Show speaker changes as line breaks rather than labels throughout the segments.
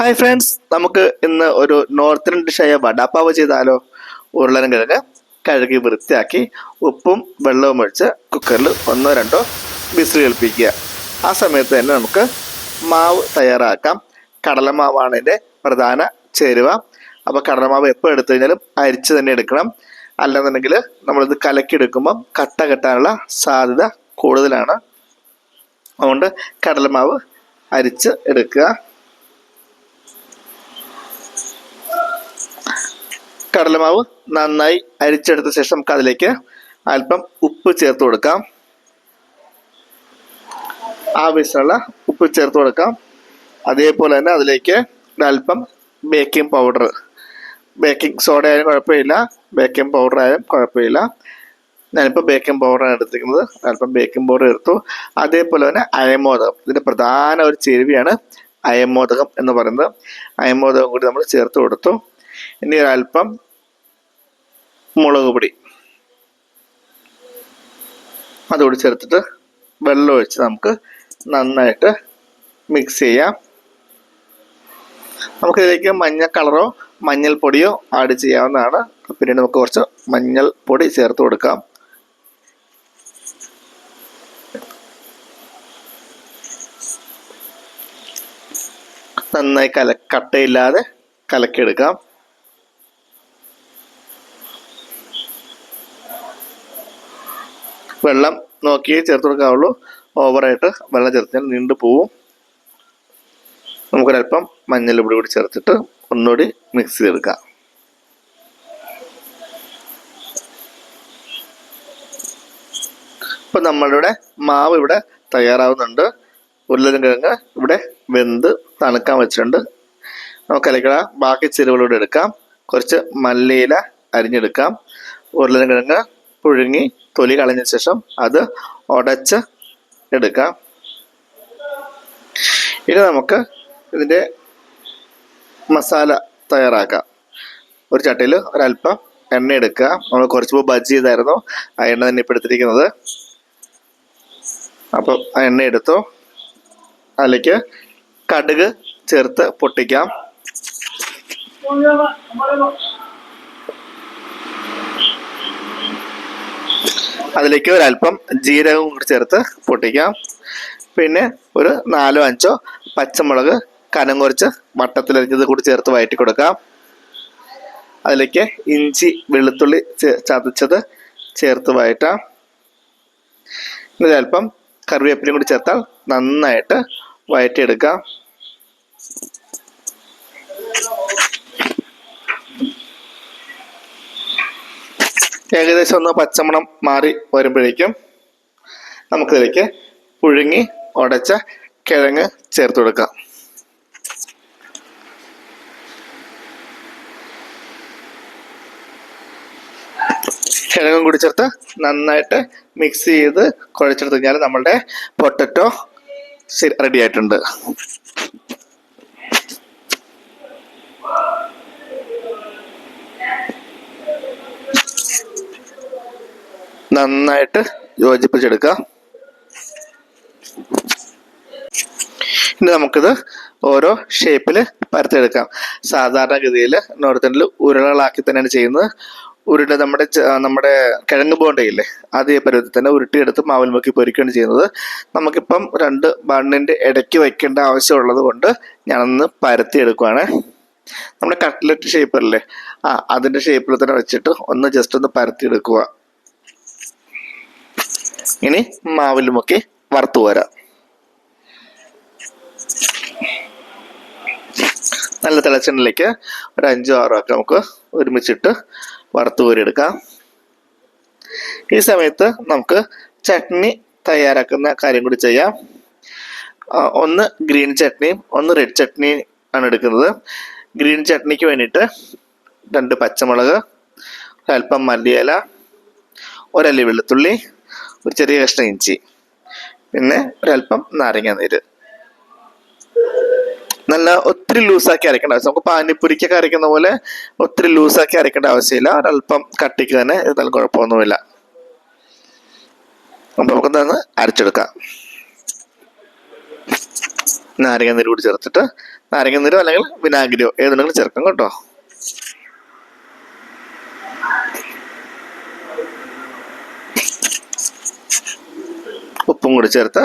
Hi friends നമുക്ക് ഇന്ന് ഒരു നോർത്ത് ഇന്ത്യൻ ഡിഷായ വടാപ്പാവ് ചെയ്താലോ? ഉരുളൻ കിഴങ്ങ് കഴുകി വൃത്തിയാക്കി ഉപ്പും വെള്ളവും ഒഴിച്ച് കുക്കറിൽ ഒന്നോ രണ്ടോ വിസിൽ കേൾപ്പിക്കുക ആ സമയത്ത് തന്നെ നമുക്ക് മാവ് തയ്യാറാക്കാം. കടലമാവാണ് ഇതിന്റെ പ്രധാന ചേരുവ. അപ്പോൾ കടലമാവ് എപ്പോൾ എടുത്തു കഴിഞ്ഞാലും അരിച്ച് തന്നെ എടുക്കണം. അല്ലെന്നുണ്ടെങ്കിൽ നമ്മളിത് കലക്കിയെടുക്കുമ്പം കട്ട കെട്ടാനുള്ള സാധ്യത കൂടുതലാണ്. അതുകൊണ്ട് കടലമാവ് അരിച്ച് എടുക്കുക. കടലമാവ് നന്നായി അരിച്ചെടുത്ത ശേഷം നമുക്ക് അതിലേക്ക് അല്പം ഉപ്പ് ചേർത്ത് കൊടുക്കാം. ആവശ്യമുള്ള ഉപ്പ് ചേർത്ത് കൊടുക്കാം. അതേപോലെ തന്നെ അതിലേക്ക് ഒരല്പം ബേക്കിംഗ് പൗഡർ ബേക്കിംഗ് സോഡ ആയാലും കുഴപ്പമില്ല. ബേക്കിംഗ് പൗഡർ ആയാലും കുഴപ്പമില്ല. ഞാനിപ്പോൾ ബേക്കിംഗ് പൗഡറാണ് എടുത്തിരിക്കുന്നത്. അല്പം ബേക്കിംഗ് പൗഡർ എടുത്തു. അതേപോലെ തന്നെ അയമോദകം. ഇതിന്റെ പ്രധാന ഒരു ചേരുവയാണ് അയമോദകം എന്ന് പറയുന്നത്. അയമോദകം കൂടി നമ്മൾ ചേർത്ത് കൊടുത്തു. ഇനി ഒരല്പം മുളക് പൊടി അതുകൂടി ചേർത്തിട്ട് വെള്ളം ഒഴിച്ച് നമുക്ക് നന്നായിട്ട് മിക്സ് ചെയ്യാം. നമുക്കിതിലേക്ക് മഞ്ഞ കളറോ മഞ്ഞൾപ്പൊടിയോ ആഡ് ചെയ്യാവുന്നതാണ്. പിന്നീട് നമുക്ക് കുറച്ച് മഞ്ഞൾ പൊടി ചേർത്ത് കൊടുക്കാം. നന്നായി കല കട്ടയില്ലാതെ കലക്കിയെടുക്കാം. വെള്ളം നോക്കിയേ ചേർത്ത് കൊടുക്കാവുള്ളൂ. ഓവറായിട്ട് വെള്ളം ചേർത്താൽ നീണ്ടു പോവും. നമുക്കൊരല്പം മഞ്ഞൾ ഇവിടെ കൂടി ചേർത്തിട്ട് ഒന്നുകൂടി മിക്സ് ചെയ്തെടുക്കാം. ഇപ്പം നമ്മളുടെ മാവ് ഇവിടെ തയ്യാറാവുന്നുണ്ട്. ഉരുളൻ കിഴങ്ങ് ഇവിടെ വെന്ത് തണുക്കാൻ വെച്ചിട്ടുണ്ട്. നമുക്ക് അലക്കട ബാക്കി ചേരുവകളോട് എടുക്കാം. കുറച്ച് മല്ലിയില അരിഞ്ഞെടുക്കാം. ഉരുളൻ കിഴങ്ങ് പുഴുങ്ങി തൊലി കളഞ്ഞ ശേഷം അത് ഉടച്ച് എടുക്കാം. ഇനി നമുക്ക് ഇതിന്റെ മസാല തയ്യാറാക്കാം. ഒരു ചട്ടിയിൽ ഒരല്പം എണ്ണ എടുക്കുക. നമ്മൾ കുറച്ച് മുമ്പ് ബജ്ജി ചെയ്തായിരുന്നു. ആ എണ്ണ തന്നെ ഇപ്പോൾ എടുത്തിരിക്കുന്നത്. അപ്പം ആ എണ്ണ എടുത്തു. അതിലേക്ക് കടുക് ചേർത്ത് പൊട്ടിക്കാം. അതിലേക്ക് ഒരല്പം ജീരകം കൂടി ചേർത്ത് പൊട്ടിക്കാം. പിന്നെ ഒരു നാലോ അഞ്ചോ പച്ചമുളക് കനം കുറച്ച് വട്ടത്തിലരിഞ്ഞത് കൂടി ചേർത്ത് വയറ്റി കൊടുക്കാം. അതിലേക്ക് ഇഞ്ചി വെളുത്തുള്ളി ചതച്ചത് ചേർത്ത് വയറ്റാം ഇതിലൽപ്പം അല്പം കറിവേപ്പിലയും കൂടി ചേർത്താൽ നന്നായിട്ട് വഴറ്റിയെടുക്കാം. ഏകദേശം ഒന്ന് പച്ചമണം മാറി വരുമ്പോഴേക്കും നമുക്കിതിലേക്ക് പുഴുങ്ങി ഉടച്ച കിഴങ്ങ് ചേർത്ത് കൊടുക്കാം. കിഴങ്ങും കൂടി ചേർത്ത് നന്നായിട്ട് മിക്സ് ചെയ്ത് കുഴച്ചെടുത്ത് കഴിഞ്ഞാൽ നമ്മളുടെ പൊട്ടറ്റോ റെഡി ആയിട്ടുണ്ട്. നന്നായിട്ട് യോജിപ്പിച്ചെടുക്കാം ഇനി നമുക്കിത് ഓരോ ഷേപ്പിൽ പരത്തിയെടുക്കാം. സാധാരണഗതിയിൽ നോർത്തിന്റെ ഉരുളകളാക്കി തന്നെയാണ് ചെയ്യുന്നത്. ഉരുള നമ്മുടെ നമ്മുടെ കിഴങ്ങ് ബോണ്ടയില്ലേ അതേ പരുവത്തിൽ തന്നെ ഉരുട്ടിയെടുത്ത് മാവിൽ മുക്കി പൊരിക്കുകയാണ് ചെയ്യുന്നത്. നമുക്കിപ്പം രണ്ട് ബണ്ണിന്റെ ഇടയ്ക്ക് വയ്ക്കേണ്ട ആവശ്യമുള്ളത് കൊണ്ട് ഞാനൊന്ന് പരത്തിയെടുക്കുവാണ്. നമ്മുടെ കട്ട്ലറ്റ് ഷേപ്പല്ലേ ആ അതിന്റെ ഷേപ്പിൽ തന്നെ വെച്ചിട്ട് ഒന്ന് ജസ്റ്റ് ഒന്ന് പരത്തിയെടുക്കുക ഇനി മാവിലുമൊക്കെ മുക്കി വറുത്തു വരാം നല്ല തിളച്ചെണ്ണയിലേക്ക് ഒരു അഞ്ചോ ആറോ ഒക്കെ നമുക്ക് ഒരുമിച്ചിട്ട് വറുത്ത് കോരിയെടുക്കാം. ഈ സമയത്ത് നമുക്ക് ചട്നി തയ്യാറാക്കുന്ന കാര്യം കൂടി ചെയ്യാം. ഒന്ന് ഗ്രീൻ ചട്നിയും ഒന്ന് റെഡ് ചട്നിയും ആണ് എടുക്കുന്നത്. ഗ്രീൻ ചട്നിക്ക് വേണ്ടിയിട്ട് രണ്ട് പച്ചമുളക് അല്പം മല്ലിയില ഒരല്ലി വെളുത്തുള്ളി ഒരു ചെറിയ കഷ്ണം ഇഞ്ചി പിന്നെ ഒരല്പം നാരങ്ങ നീര്. നല്ല ഒത്തിരി ലൂസാക്കി അരക്കേണ്ട ആവശ്യം നമുക്ക് പാനിപ്പുരിക്കൊക്കെ അരയ്ക്കുന്ന പോലെ ഒത്തിരി ലൂസാക്കി അരക്കേണ്ട ആവശ്യമില്ല. ഒരല്പം കട്ടിക്ക് തന്നെ എന്നാലും കുഴപ്പമൊന്നുമില്ല. അപ്പൊ നമുക്കൊന്ന് അരച്ചെടുക്കാം. നാരങ്ങ നീര് കൂടി ചേർത്തിട്ട് നാരങ്ങ നീരോ അല്ലെങ്കിൽ വിനാഗിരിയോ ഏതുണ്ടെങ്കിലും ചേർക്കാം കേട്ടോ. ഉപ്പും കൂടി ചേർത്ത്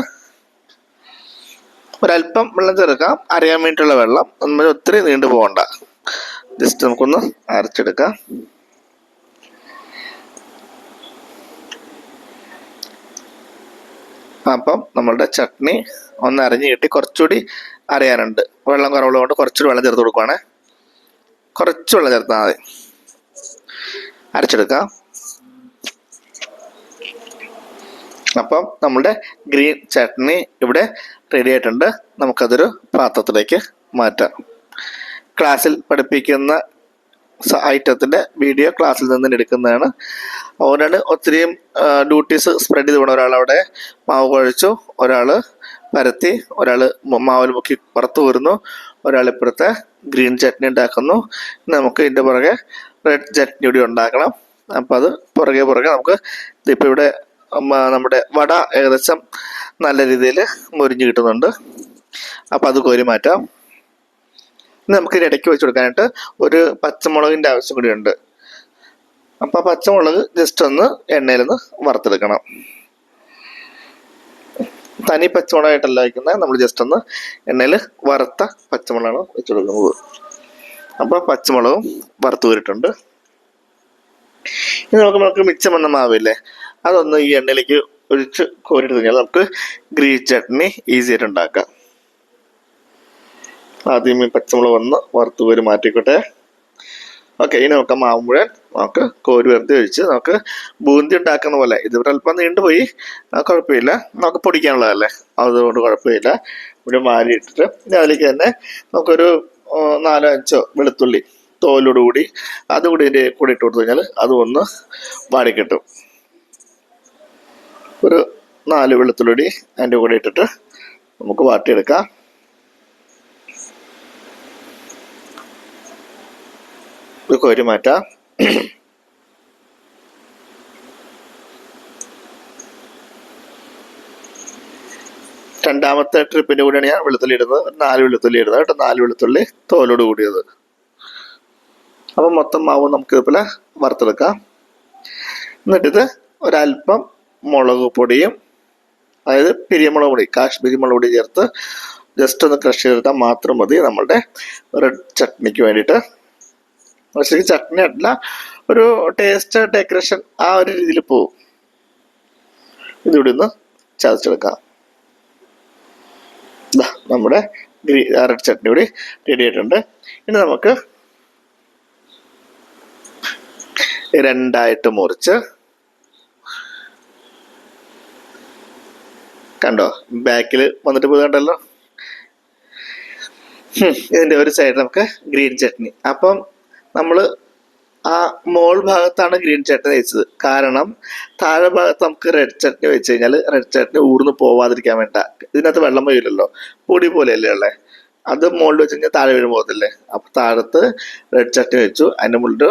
ഒരല്പം വെള്ളം ചേർക്കാം അരയാൻ വേണ്ടിയിട്ടുള്ള വെള്ളം നമ്മൾ ഒത്തിരി നീണ്ടു പോകണ്ട. ജസ്റ്റ് നമുക്കൊന്ന് അരച്ചെടുക്കാം. അപ്പം നമ്മളുടെ ചട്നി ഒന്ന് അരഞ്ഞ് കിട്ടി. കുറച്ചുകൂടി അരയാനുണ്ട്. വെള്ളം കുറവുള്ളത് കൊണ്ട് കുറച്ചുകൂടി വെള്ളം ചേർത്ത് കൊടുക്കുവാണേ. കുറച്ച് വെള്ളം ചേർത്താൽ മതി. അരച്ചെടുക്കാം. അപ്പം നമ്മുടെ ഗ്രീൻ ചട്നി ഇവിടെ റെഡി ആയിട്ടുണ്ട്. നമുക്കതൊരു പാത്രത്തിലേക്ക് മാറ്റാം. ക്ലാസ്സിൽ പഠിപ്പിക്കുന്ന ഐറ്റത്തിന്റെ വീഡിയോ ക്ലാസ്സിൽ നിന്ന് എടുക്കുന്നതാണ്. അതുകൊണ്ടാണ് ഒത്തിരിയും ഡ്യൂട്ടീസ് സ്പ്രെഡ് ചെയ്ത് ഒരാൾ അവിടെ മാവ് കുഴച്ചു ഒരാൾ പരത്തി ഒരാൾ മാവിൽ മുക്കി പുറത്തു വരുന്നു ഒരാൾ ഇപ്പുറത്തെ ഗ്രീൻ ചട്നി ഉണ്ടാക്കുന്നു. നമുക്ക് ഇതിന്റെ പുറകെ റെഡ് ചട്നി കൂടി ഉണ്ടാക്കണം. അപ്പം അത് പുറകെ പുറകെ നമുക്ക് ഇതിപ്പോൾ ഇവിടെ നമ്മുടെ വട ഏകദേശം നല്ല രീതിയിൽ മുരിഞ്ഞ് കിട്ടുന്നുണ്ട്. അപ്പം അത് കോരി മാറ്റാം. ഇനി നമുക്ക് ഇടയ്ക്ക് വെച്ച് കൊടുക്കാനായിട്ട് ഒരു പച്ചമുളകിന്റെ ആവശ്യം കൂടി ഉണ്ട്. അപ്പം ആ പച്ചമുളക് ജസ്റ്റ് ഒന്ന് എണ്ണയിലൊന്ന് വറുത്തെടുക്കണം. തനി പച്ചമുളകായിട്ടല്ല വയ്ക്കുന്നത് നമ്മൾ ജസ്റ്റ് ഒന്ന് എണ്ണയിൽ വറുത്ത പച്ചമുളകാണ് വെച്ച് കൊടുക്കുന്നത് അപ്പോൾ പച്ചമുളകും വറുത്ത് കൂരിട്ടുണ്ട് ഇനി നമുക്ക് നമുക്ക് മിച്ചം വന്ന മാവില്ലേ അതൊന്ന് ഈ എണ്ണയിലേക്ക് ഒഴിച്ച് കോരിട്ട് കഴിഞ്ഞാൽ നമുക്ക് ഗ്രീൻ ചട്നി ഈസി ആയിട്ട് ഉണ്ടാക്കാം. ആദ്യം ഈ പച്ചമുളക് ഒന്ന് വറുത്ത് കോരി മാറ്റിക്കോട്ടെ. ഓക്കെ ഇനി നമുക്ക് മാവ് മുഴുവൻ നമുക്ക് കോരി വെറുതെ ഒഴിച്ച് നമുക്ക് ബൂന്തി ഉണ്ടാക്കുന്ന പോലെ. ഇത് ഇവിടെ അല്പം നീണ്ടുപോയി കുഴപ്പമില്ല. നമുക്ക് പൊടിക്കാനുള്ളതല്ലേ? അതുകൊണ്ട് കുഴപ്പമില്ല. ഇവിടെ മാരി ഇട്ടിട്ട് അതിലേക്ക് തന്നെ നമുക്കൊരു നാലോ അഞ്ചോ വെളുത്തുള്ളി തോലോടുകൂടി അതുകൂടി ഇതിന്റെ കൂടി ഇട്ട് കൊടുത്തു കഴിഞ്ഞാൽ അതും ഒന്ന് വാടിക്കിട്ടും. ഒരു നാല് വെളുത്തുള്ളി അതിന്റെ കൂടെ ഇട്ടിട്ട് നമുക്ക് വാട്ടിയെടുക്കാം. ഇത് കോരി മാറ്റാം. രണ്ടാമത്തെ ട്രിപ്പിന്റെ കൂടെയാണ് ഞാൻ വെളുത്തുള്ളി ഇടുന്നത് നാല് വെളുത്തുള്ളി ഇടുന്നത് കേട്ടോ. നാല് വെളുത്തുള്ളി തോലോട് കൂടിയത്. അപ്പം മൊത്തം മാവ് നമുക്ക് ഇതുപോലെ വറുത്തെടുക്കാം. എന്നിട്ടിത് ഒരല്പം മുളക് പൊടിയും അതായത് പിരിയമുളക് പൊടി കാശ്മീരി മുളക് പൊടി ചേർത്ത് ജസ്റ്റ് ഒന്ന് ക്രഷ് ചെയ്തെടുത്താൽ മാത്രം മതി നമ്മളുടെ റെഡ് ചട്നിക്ക് വേണ്ടിയിട്ട്. പക്ഷേ ചട്നി അല്ല ഒരു ടേസ്റ്റ് ഡെക്കറേഷൻ ആ ഒരു രീതിയിൽ പോവും. ഇതിവിടെ ഒന്ന് ചതച്ചെടുക്കാം. നമ്മുടെ ഗ്രീ റെഡ് ചട്നി കൂടി റെഡി ആയിട്ടുണ്ട്. ഇനി നമുക്ക് രണ്ടായിട്ട് മുറിച്ച് കണ്ടോ? ബാക്കിൽ വന്നിട്ട് പോയി കണ്ടല്ലോ ഹും, ഇതിന്റെ ഒരു സൈഡ് നമുക്ക് ഗ്രീൻ ചട്നി അപ്പം നമ്മൾ ആ മോൾ ഭാഗത്താണ് ഗ്രീൻ ചട്നി വെച്ചത് കാരണം താഴെ ഭാഗത്ത് നമുക്ക് റെഡ് ചട്നി വെച്ച് കഴിഞ്ഞാൽ റെഡ് ചട്നി ഊർന്ന് പോവാതിരിക്കാൻ വേണ്ട. ഇതിനകത്ത് വെള്ളം പോയില്ലല്ലോ പൊടി പോലെയല്ലേ ഉള്ളേ. അത് മുകളിൽ വെച്ച് കഴിഞ്ഞാൽ താഴെ വീഴും പോകത്തില്ലേ. അപ്പോൾ താഴത്ത് റെഡ് ചട്നി വെച്ചു അതിന്റെ മുകളിൽ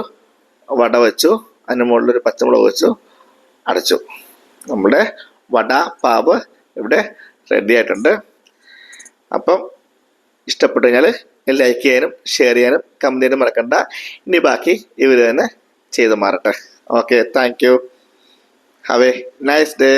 വട വെച്ചു അതിന്റെ മുകളിൽ ഒരു പച്ചമുളക് വെച്ചു അടച്ചു. നമ്മുടെ വട പാവ് ഇവിടെ റെഡി ആയിട്ടുണ്ട്. അപ്പം ഇഷ്ടപ്പെട്ടു കഴിഞ്ഞാൽ ലൈക്ക് ചെയ്യാനും ഷെയർ ചെയ്യാനും കമന്റ് ചെയ്യാനും മറക്കണ്ട. ഇനി ബാക്കി ഇവർ തന്നെ ചെയ്ത് മാറട്ടെ. Okay thank you have a nice day